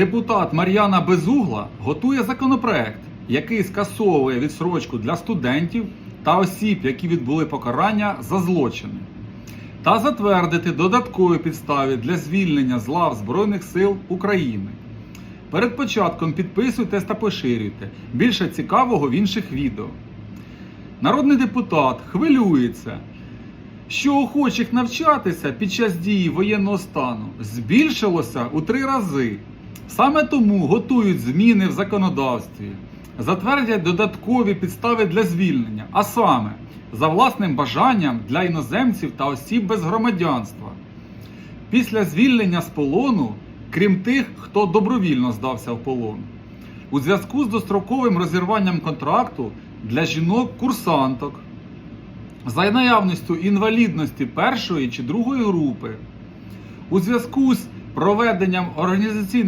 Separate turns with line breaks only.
Депутат Мар'яна Безугла готує законопроект, який скасовує відсрочку для студентів та осіб, які відбули покарання за злочини, та затвердити додаткові підстави для звільнення з лав Збройних сил України. Перед початком підписуйтесь та поширюйте. Більше цікавого в інших відео. Народний депутат хвилюється, що охочих навчатися під час дії воєнного стану збільшилося у три рази. Саме тому готують зміни в законодавстві, затвердять додаткові підстави для звільнення, а саме за власним бажанням для іноземців та осіб без громадянства. Після звільнення з полону, крім тих, хто добровільно здався в полон, у зв'язку з достроковим розірванням контракту для жінок-курсанток, за наявністю інвалідності першої чи другої групи, у зв'язку з проведенням організаційних